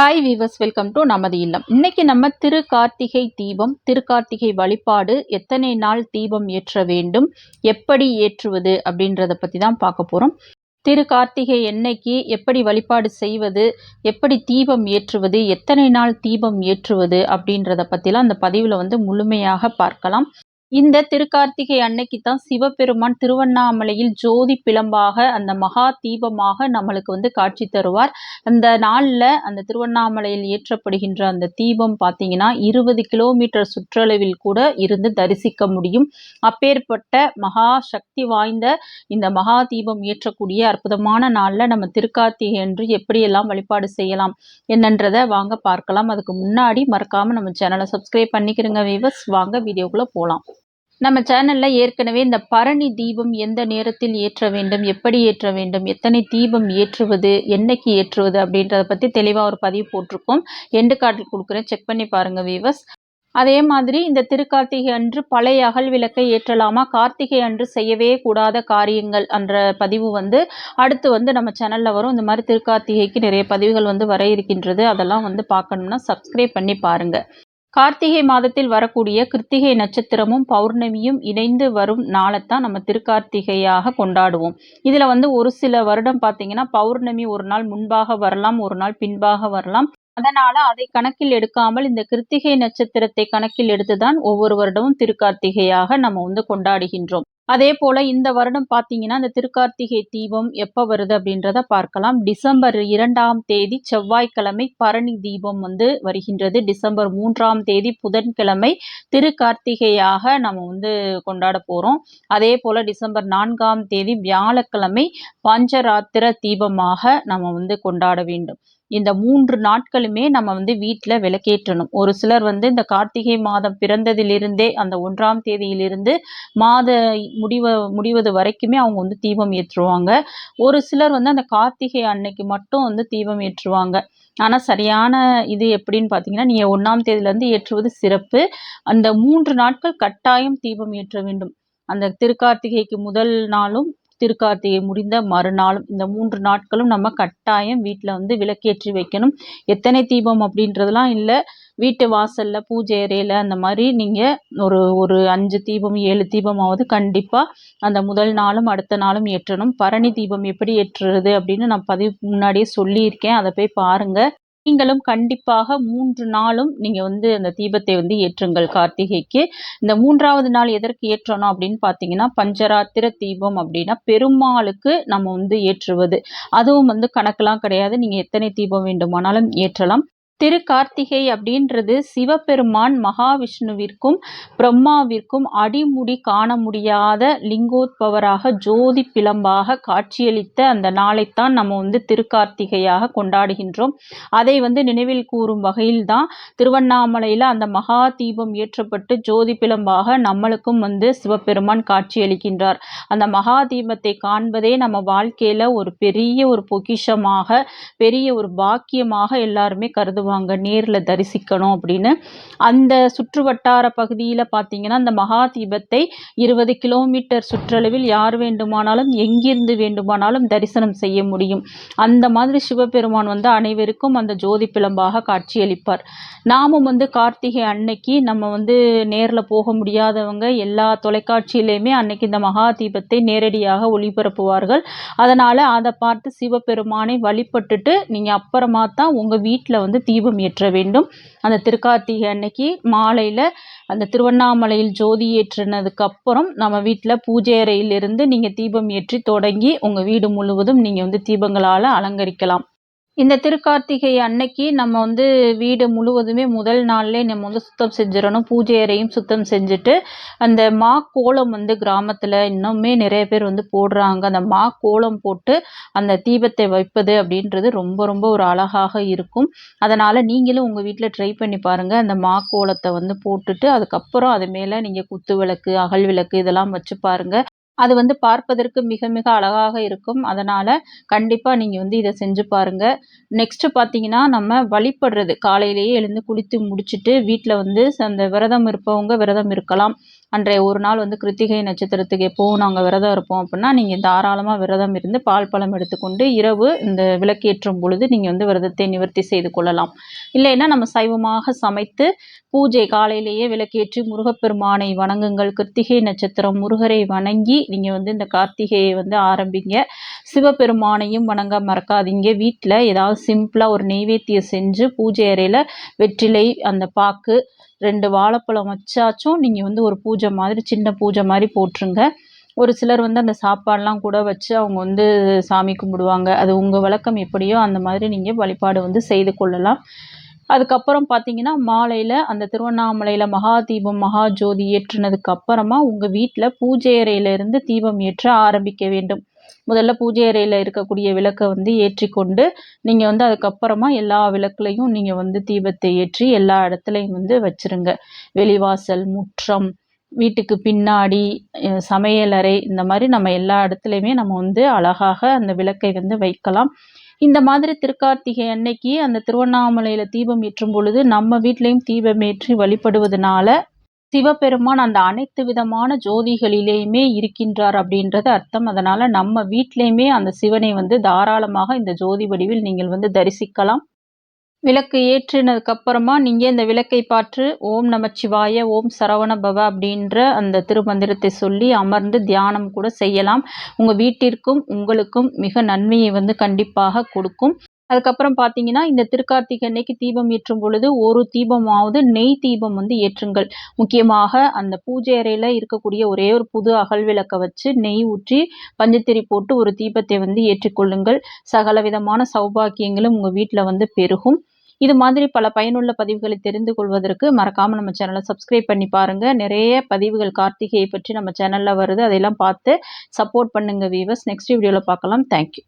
Hi viewers welcome to நமது இல்லம். இன்னைக்கு நம்ம திரு கார்த்திகை தீபம் திரு கார்த்திகை வழிபாடு எத்தனை நாள் தீபம் ஏற்ற வேண்டும் எப்படி ஏற்றுவது அப்படின்றத பற்றி தான் பார்க்க போகிறோம் திரு கார்த்திகை என்னைக்கு எப்படி வழிபாடு செய்வது எப்படி தீபம் ஏற்றுவது எத்தனை நாள் தீபம் ஏற்றுவது அப்படின்றத பற்றிலாம் அந்த பதிவில் வந்து முழுமையாக பார்க்கலாம். இந்த திருக்கார்த்திகை அன்னைக்கு தான் சிவபெருமான் திருவண்ணாமலையில் ஜோதி பிளம்பாக அந்த மகா தீபமாக நம்மளுக்கு வந்து காட்சி தருவார். அந்த நாளில் அந்த திருவண்ணாமலையில் ஏற்றப்படுகின்ற அந்த தீபம் பார்த்தீங்கன்னா இருபது கிலோமீட்டர் சுற்றளவில் கூட இருந்து தரிசிக்க முடியும். அப்பேற்பட்ட மகா சக்தி வாய்ந்த இந்த மகா தீபம் ஏற்றக்கூடிய அற்புதமான நாளில் நம்ம திருக்கார்த்திகை என்று எப்படியெல்லாம் வழிபாடு செய்யலாம் என்னன்றதை வாங்க பார்க்கலாம். அதுக்கு முன்னாடி மறக்காமல் நம்ம சேனலை சப்ஸ்கிரைப் பண்ணிக்கிறங்க வீவர்ஸ் வாங்க வீடியோக்குள்ளே போகலாம் நம்ம சேனலில் ஏற்கனவே இந்த பரணி தீபம் எந்த நேரத்தில் ஏற்ற வேண்டும் எப்படி ஏற்ற வேண்டும் எத்தனை தீபம் ஏற்றுவது என்னைக்கு ஏற்றுவது அப்படின்றத பற்றி தெளிவாக ஒரு பதிவு போட்டிருக்கோம். எண்டு காட்டில் கொடுக்குறேன். செக் பண்ணி பாருங்கள் வீவர்ஸ் அதே மாதிரி இந்த திருக்கார்த்திகை அன்று பழைய அகல் விளக்கை ஏற்றலாமா? கார்த்திகை அன்று செய்யவே கூடாத காரியங்கள் என்ற பதிவு வந்து அடுத்து வந்து நம்ம சேனலில் வரும். இந்த மாதிரி திருக்கார்த்திகைக்கு நிறைய பதிவுகள் வந்து வர இருக்கின்றது. அதெல்லாம் வந்து பார்க்கணும்னா சப்ஸ்கிரைப் பண்ணி பாருங்கள் கார்த்திகை மாதத்தில் வரக்கூடிய கிருத்திகை நட்சத்திரமும் பௌர்ணமியும் இணைந்து வரும் நாளைத்தான் நம்ம திருக்கார்த்திகையாக கொண்டாடுவோம். இதில் வந்து ஒரு சில வருடம் பார்த்தீங்கன்னா பௌர்ணமி ஒரு நாள் முன்பாக வரலாம் ஒரு நாள் பின்பாக வரலாம். அதனால அதை கணக்கில் எடுக்காமல் இந்த கிருத்திகை நட்சத்திரத்தை கணக்கில் எடுத்துதான் ஒவ்வொரு வருடமும் திருக்கார்த்திகையாக நம்ம வந்து கொண்டாடுகின்றோம். அதே போல் இந்த வருடம் பார்த்தீங்கன்னா இந்த திருக்கார்த்திகை தீபம் எப்போ வருது அப்படின்றத பார்க்கலாம். டிசம்பர் இரண்டாம் தேதி செவ்வாய்க்கிழமை பரணி தீபம் வந்து வருகின்றது. டிசம்பர் மூன்றாம் தேதி புதன்கிழமை திருக்கார்த்திகையாக நம்ம வந்து கொண்டாட போகிறோம் அதே போல் டிசம்பர் நான்காம் தேதி வியாழக்கிழமை பஞ்சராத்திர தீபமாக நம்ம வந்து கொண்டாட வேண்டும். இந்த மூன்று நாட்களுமே நம்ம வந்து வீட்டில் விளக்கேற்றணும். ஒரு சிலர் வந்து இந்த கார்த்திகை மாதம் பிறந்ததிலிருந்தே அந்த ஒன்றாம் தேதியிலிருந்து மாத முடிவ முடிவது வரைக்குமே அவங்க வந்து தீபம் ஏற்றுவாங்க. ஒரு சிலர் வந்து அந்த கார்த்திகை அன்னைக்கு மட்டும் வந்து தீபம் ஏற்றுவாங்க. ஆனால் சரியான இது எப்படின்னு பார்த்தீங்கன்னா நீங்கள் ஒன்றாம் தேதியிலேருந்து ஏற்றுவது சிறப்பு. அந்த மூன்று நாட்கள் கட்டாயம் தீபம் ஏற்ற வேண்டும். அந்த திருக்கார்த்திகைக்கு முதல் நாளும் திருக்கார்த்திகை முடிந்த மறுநாளும் இந்த மூன்று நாட்களும் நம்ம கட்டாயம் வீட்டில் வந்து விளக்கேற்றி வைக்கணும். எத்தனை தீபம் அப்படின்றதுலாம் இல்லை. வீட்டு வாசலில் பூஜை அறையில் அந்த மாதிரி நீங்கள் ஒரு ஒரு அஞ்சு தீபம் ஏழு தீபமாவது கண்டிப்பாக அந்த முதல் நாளும் அடுத்த நாளும் ஏற்றணும். பரணி தீபம் எப்படி ஏற்றுறது அப்படின்னு நான் பதிவு முன்னாடியே சொல்லியிருக்கேன். அதை போய் பாருங்கள் நீங்களும் கண்டிப்பாக மூன்று நாளும் நீங்கள் வந்து அந்த தீபத்தை வந்து ஏற்றுங்கள் கார்த்திகைக்கு. இந்த மூன்றாவது நாள் எதற்கு ஏற்றணும் அப்படின்னு பார்த்தீங்கன்னா பஞ்சராத்திர தீபம் அப்படின்னா பெருமாளுக்கு நம்ம வந்து ஏற்றுவது. அதுவும் வந்து கணக்கெலாம் கிடையாது. நீங்கள் எத்தனை தீபம் வேண்டுமானாலும் ஏற்றலாம். திரு கார்த்திகை அப்படின்றது சிவபெருமான் மகாவிஷ்ணுவிற்கும் பிரம்மாவிற்கும் அடிமுடி காண முடியாத லிங்கோத்பவராக ஜோதி பிளம்பாக காட்சியளித்த அந்த நாளைத்தான் நம்ம வந்து திருக்கார்த்திகையாக கொண்டாடுகின்றோம். அதை வந்து நினைவில் கூறும் வகையில் தான் திருவண்ணாமலையில் அந்த மகா தீபம் ஏற்றப்பட்டு ஜோதி பிளம்பாக நம்மளுக்கும் வந்து சிவபெருமான் காட்சியளிக்கின்றார். அந்த மகா தீபத்தை காண்பதே நம்ம வாழ்க்கையில் ஒரு பெரிய ஒரு பொக்கிஷமாக பெரிய ஒரு பாக்கியமாக எல்லாருமே கருதுவோம். சொல்லுவாங்க நேரில் தரிசிக்கணும் அப்படின்னு. அந்த சுற்று வட்டார பகுதியில் பார்த்தீங்கன்னா அந்த மகா தீபத்தை இருபது கிலோமீட்டர் சுற்றளவில் யார் வேண்டுமானாலும் எங்கிருந்து வேண்டுமானாலும் தரிசனம் செய்ய முடியும். அந்த மாதிரி சிவபெருமான் வந்து அனைவருக்கும் அந்த ஜோதி பிளம்பாக காட்சியளிப்பார். நாமும் வந்து கார்த்திகை அன்னைக்கு நம்ம வந்து நேரில் போக முடியாதவங்க எல்லா தொலைக்காட்சியிலையுமே அன்னைக்கு இந்த மகா தீபத்தை நேரடியாக ஒளிபரப்புவார்கள். அதனால் அதை பார்த்து சிவபெருமானை வழிபட்டுட்டு நீங்கள் அப்புறமா தான் உங்கள் வீட்டில் வந்து தீபம் தீபம் ஏற்ற வேண்டும். அந்த திருக்கார்த்திகை அன்னைக்கு மாலையில் அந்த திருவண்ணாமலையில் ஜோதி ஏற்றினதுக்கு அப்புறம் நம்ம வீட்டில் பூஜை அறையிலிருந்து நீங்கள் தீபம் ஏற்றி தொடங்கி உங்கள் வீடு முழுவதும் நீங்கள் வந்து தீபங்களால் அலங்கரிக்கலாம். இந்த திருக்கார்த்திகை அன்னைக்கு நம்ம வந்து வீடு முழுவதுமே முதல் நாள்லேயே நம்ம வந்து சுத்தம் செஞ்சிடணும். பூஜை அறையும் சுத்தம் செஞ்சுட்டு அந்த மா கோலம் வந்து கிராமத்தில் இன்னுமே நிறைய பேர் வந்து போடுறாங்க. அந்த மா கோலம் போட்டு அந்த தீபத்தை வைப்பது அப்படின்றது ரொம்ப ரொம்ப ஒரு அழகாக இருக்கும். அதனால் நீங்களும் உங்கள் வீட்டில் ட்ரை பண்ணி பாருங்கள் அந்த மா கோலத்தை வந்து போட்டுட்டு அதுக்கப்புறம் அது மேலே நீங்கள் குத்து விளக்கு அகல் விளக்கு இதெல்லாம் வச்சு பாருங்கள் அது வந்து பார்ப்பதற்கு மிக மிக அழகாக இருக்கும். அதனால் கண்டிப்பாக நீங்கள் வந்து இதை செஞ்சு பாருங்கள் நெக்ஸ்ட்டு பார்த்தீங்கன்னா நம்ம வழிபடுறது. காலையிலேயே எழுந்து குளித்து முடிச்சுட்டு வீட்டில் வந்து அந்த விரதம் இருப்பவங்க விரதம் இருக்கலாம். அன்றைய ஒரு நாள் வந்து கிருத்திகை நட்சத்திரத்துக்கு எப்போவும் நாங்கள் விரதம் இருப்போம் அப்படின்னா நீங்கள் தாராளமாக விரதம் இருந்து பால் பழம் எடுத்துக்கொண்டு இரவு இந்த விளக்கேற்றும் பொழுது நீங்கள் வந்து விரதத்தை நிவர்த்தி செய்து கொள்ளலாம். இல்லைன்னா நம்ம சைவமாக சமைத்து பூஜை காலையிலேயே விளக்கேற்றி முருகப்பெருமானை வணங்குங்கள். கிருத்திகை நட்சத்திரம் முருகரை வணங்கி நீங்கள் வந்து இந்த கார்த்திகையை வந்து ஆரம்பிங்க. சிவபெருமானையும் வணங்க மறக்காதீங்க. வீட்டில் ஏதாவது சிம்பிளாக ஒரு நெய்வேத்தியம் செஞ்சு பூஜை அறையில் வெற்றிலை அந்த பாக்கு ரெண்டு வாழைப்பழம் வச்சாச்சும் நீங்கள் வந்து ஒரு பூஜை மாதிரி சின்ன பூஜை மாதிரி போட்டுருங்க. ஒரு சிலர் வந்து அந்த சாப்பாடெலாம் கூட வச்சு அவங்க வந்து சாமி கும்பிடுவாங்க. அது உங்கள் வழக்கம் எப்படியோ அந்த மாதிரி நீங்கள் வழிபாடு வந்து செய்து கொள்ளலாம். அதுக்கப்புறம் பார்த்தீங்கன்னா மாலையில் அந்த திருவண்ணாமலையில் மகா தீபம் மகா ஜோதி ஏற்றுனதுக்கு அப்புறமா உங்கள் வீட்டில் பூஜை அறையிலிருந்து தீபம் ஏற்ற ஆரம்பிக்க வேண்டும். முதல்ல பூஜை அறையில் இருக்கக்கூடிய விளக்கை வந்து ஏற்றி கொண்டு நீங்கள் வந்து அதுக்கப்புறமா எல்லா விளக்குலையும் நீங்கள் வந்து தீபத்தை ஏற்றி எல்லா இடத்துலையும் வந்து வச்சுருங்க. வெளிவாசல் முற்றம் வீட்டுக்கு பின்னாடி சமையலறை இந்த மாதிரி நம்ம எல்லா இடத்துலையுமே நம்ம வந்து அழகாக அந்த விளக்கை வந்து வைக்கலாம். இந்த மாதிரி திருக்கார்த்திகை அன்னைக்கு அந்த திருவண்ணாமலையில் தீபம் ஏற்றும் பொழுது நம்ம வீட்லேயும் தீபம் ஏற்றி வழிபடுவதனால சிவபெருமான் அந்த அனைத்து விதமான ஜோதிகளிலேயுமே இருக்கின்றார் அப்படின்றது அர்த்தம். அதனால் நம்ம வீட்டிலையுமே அந்த சிவனை வந்து தாராளமாக இந்த ஜோதி வடிவில் நீங்கள் வந்து தரிசிக்கலாம். விளக்கு ஏற்றினதுக்கப்புறமா நீங்கள் இந்த விளக்கை பாற்று ஓம் நமச்சிவாய ஓம் சரவண பவ அப்படின்ற அந்த திருமந்திரத்தை சொல்லி அமர்ந்து தியானம் கூட செய்யலாம். உங்கள் வீட்டிற்கும் உங்களுக்கும் மிக நன்மையை வந்து கண்டிப்பாக கொடுக்கும். அதுக்கப்புறம் பார்த்தீங்கன்னா இந்த திருக்கார்த்திகை அன்னைக்கு தீபம் ஏற்றும் பொழுது ஒரு தீபமாவது நெய் தீபம் வந்து ஏற்றுங்கள். முக்கியமாக அந்த பூஜை அறையில் இருக்கக்கூடிய ஒரே ஒரு புது அகல் விளக்கை வச்சு நெய் ஊற்றி பஞ்சத்திரி போட்டு ஒரு தீபத்தை வந்து ஏற்றிக்கொள்ளுங்கள் சகல விதமான சௌபாக்கியங்களும் உங்கள் வீட்டில் வந்து பெருகும். இது மாதிரி பல பயனுள்ள பதிவுகளை தெரிந்து கொள்வதற்கு மறக்காமல் நம்ம சேனலை சப்ஸ்கிரைப் பண்ணி பாருங்கள் நிறைய பதிவுகள் கார்த்திகையை பற்றி நம்ம சேனலில் வருது. அதையெல்லாம் பார்த்து சப்போர்ட் பண்ணுங்கள் வீவர்ஸ் நெக்ஸ்ட் வீடியோவில் பார்க்கலாம். தேங்க்யூ